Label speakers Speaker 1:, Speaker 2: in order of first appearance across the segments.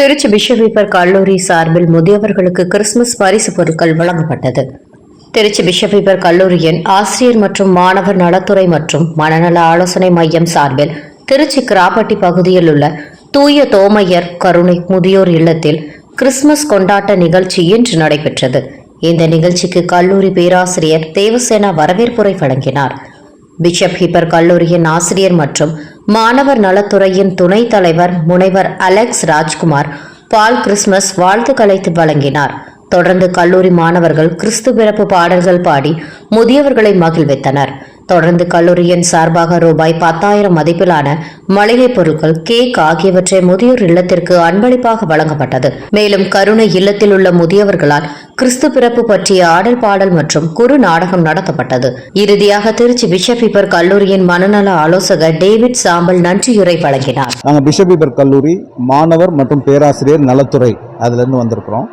Speaker 1: Trichy bishop கல்லூரி சார்பில் முதியவர்களுக்கு Christmas பரிசு பொருட்கள் வழங்கப்பட்டது. திருச்சி பிஷப் கல்லூரியின் ஆசிரியர் மற்றும் மாணவர் நலத்துறை மற்றும் மனநல ஆலோசனை மையம் சார்பில் திருச்சி கிராப்பட்டி பகுதியில் உள்ள தூய தோமையர் கருணை முதியோர் இல்லத்தில் கிறிஸ்துமஸ் கொண்டாட்ட நிகழ்ச்சி இன்று நடைபெற்றது. இந்த நிகழ்ச்சிக்கு கல்லூரி பேராசிரியர் தேவசேனா வரவேற்புரை வழங்கினார். பிஷப் ஹிப்பர் கல்லூரியின் ஆசிரியர் மற்றும் மாணவர் நலத்துறையின் துணைத் தலைவர் முனைவர் அலெக்ஸ் ராஜ்குமார் பால் கிறிஸ்துமஸ் வாழ்த்துக்களை வழங்கினார். தொடர்ந்து கல்லூரி மாணவர்கள் கிறிஸ்து பிறப்பு பாடல்கள் பாடி முதியவர்களை மகிழ்வித்தனர். தொடர்ந்து கல்லூரியின் சார்பாக ரூபாய் பத்தாயிரம் மதிப்பிலான மளிகைப் பொருட்கள் கேக் ஆகியவற்றை முதியோர் இல்லத்திற்கு அன்பளிப்பாக வழங்கப்பட்டது. மேலும் கருணை இல்லத்தில் உள்ள முதியவர்களால் கிறிஸ்து பிறப்பு பற்றிய ஆடல் பாடல் மற்றும் குறு நாடகம் நடத்தப்பட்டது. இறுதியாக திருச்சி பிஷப் ஹிப்பர் கல்லூரியின் மனநல ஆலோசகர் டேவிட் சாம்பல் நன்றியுரை வழங்கினார்.
Speaker 2: நாங்கள் பிஷப் பீபர் கல்லூரி மாணவர் மற்றும் பேராசிரியர் நலத்துறை அதுலேருந்து வந்திருக்கிறோம்.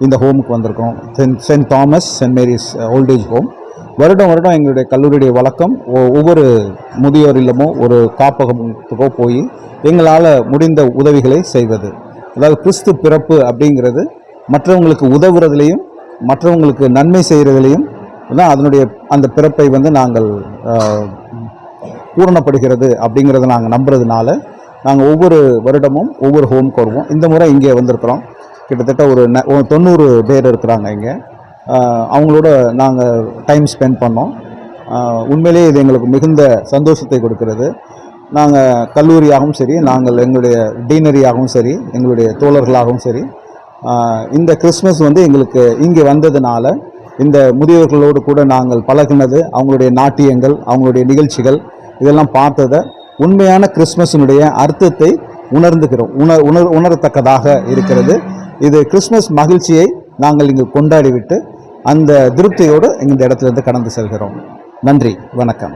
Speaker 2: இந்த ஹோமுக்கு வந்திருக்கோம் saint saint Thomas saint Mary's old age home வருடம் வருடம் எங்களுடைய கல்லூரியுடைய வழக்கம் ஒ- ஒவ்வொரு முதியோர் இல்லமோ ஒரு காப்பகத்துக்கோ போய் எங்களால் முடிந்த உதவிகளை செய்வது. அதாவது கிறிஸ்து பிறப்பு அப்படிங்கிறது மற்றவங்களுக்கு உதவுறதுலேயும் மற்றவங்களுக்கு நன்மை செய்கிறதுலையும் தான் அதனுடைய அந்த பிறப்பை வந்து நாங்கள் பூரணப்படுகிறது அப்படிங்கிறத நாங்கள் நம்புறதுனால நாங்கள் ஒவ்வொரு வருடமும் ஒவ்வொரு ஹோம்க்கு வருவோம். இந்த முறை இங்கே வந்திருக்கிறோம். கிட்டத்தட்ட ஒரு ந- தொண்ணூறு பேர் இருக்கிறாங்க இங்கே. அவங்களோட நாங்கள் டைம் ஸ்பெண்ட் பண்ணோம். உண்மையிலேயே இது எங்களுக்கு மிகுந்த சந்தோஷத்தை கொடுக்கிறது. நாங்கள் கல்லூரியாகவும் சரி நாங்கள் எங்களுடைய டீனரியாகவும் சரி எங்களுடைய தோழர்களாகவும் சரி இந்த கிறிஸ்மஸ் வந்து எங்களுக்கு இங்கே வந்ததுனால இந்த முதியவர்களோடு கூட நாங்கள் பழகினது அவங்களுடைய நாட்டியங்கள் அவங்களுடைய நிகழ்ச்சிகள் இதெல்லாம் பார்த்ததை உண்மையான கிறிஸ்மஸினுடைய அர்த்தத்தை உணர்ந்துக்கிறோம் உணர் உணர் உணரத்தக்கதாக இருக்கிறது. இது கிறிஸ்மஸ் மகிழ்ச்சியை நாங்கள் இங்கு கொண்டாடிவிட்டு அந்த திருப்தியோடு இந்த இடத்துல இருந்து கடந்து செல்கிறோம். நன்றி வணக்கம்.